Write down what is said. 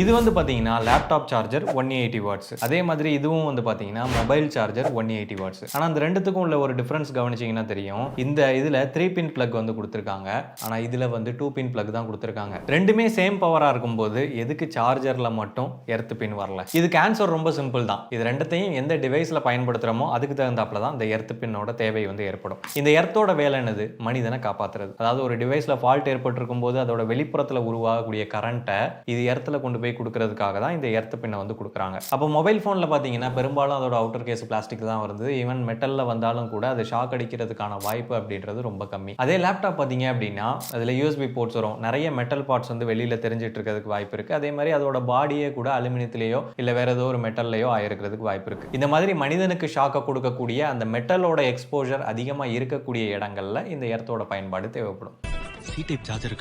இது வந்து பார்த்தீங்கன்னா laptop charger one eighty watts அதே மாதிரி இதுவும் வந்து பார்த்தீங்கன்னா mobile charger one eighty watts ஆனால் அந்த ரெண்டுத்துக்கும் உள்ள ஒரு டிஃப்ரென்ஸ் கவனிச்சிங்கன்னா தெரியும். இந்த இதில் த்ரீ பின் பிளக் வந்து கொடுத்துருக்காங்க. ஆனால் இதில் வந்து டூ பின் பிளக் தான் கொடுத்துருக்காங்க. ரெண்டுமே சேம் பவராக இருக்கும்போது எதுக்கு சார்ஜரில் மட்டும் எர்த்து பின் வரல? இதுக்கு ஆன்சர் ரொம்ப சிம்பிள் தான். இது ரெண்டத்தையும் எந்த டிவைஸில் பயன்படுத்துகிறோமோ அதுக்கு தகுந்தாப்புல தான் இந்த எர்த்து பின்னோட தேவை வந்து ஏற்படும். இந்த எர்த்தோட வேலை என்னது? மனிதனை காப்பாற்றுறது அதாவது ஒரு டிவைஸில் ஃபால்ட் ஏற்பட்டிருக்கும் போது அதோட வெளிப்புறத்தில் உருவாகக்கூடிய கரண்ட்டை இது எர்த்தில் கொண்டு போய் கொடுக்கறதுக்காக தான் இந்த எர்த் பின்னை வந்து கொடுக்குறாங்க. அப்போ மொபைல் ஃபோனில் பார்த்தீங்கன்னா பெரும்பாலும் அதோட அவுட்டர் கேஸ் பிளாஸ்டிக் தான் வருது. ஈவன் மெட்டலில் வந்தாலும் கூட அது ஷாக் அடிக்கிறதுக்கான வாய்ப்பு அப்படின்றது ரொம்ப கம்மி. அதே லேப்டாப் பார்த்தீங்க அப்படின்னா அதில் யூஎஸ்பி போர்ட்ஸ் வரும். நிறைய மெட்டல் பார்ட்ஸ் வந்து வெளியில் தெரிஞ்சிட்டு இருக்கிறதுக்கு வாய்ப்பு இருக்குது அதே மாதிரி அதோட பாடியே கூட அலுமினியத்திலேயோ இல்லை வேற ஏதோ ஒரு மெட்டல்லையோ ஆயிருக்கிறதுக்கு வாய்ப்பு இருக்குது இந்த மாதிரி மனிதனுக்கு ஷாக்கை கொடுக்கக்கூடிய அந்த மெட்டலோட எக்ஸ்போஜர் அதிகமாக இருக்கக்கூடிய இடங்கள்ல இந்த எர்த்தோட பயன்பாடு தேவைப்படும். C type charger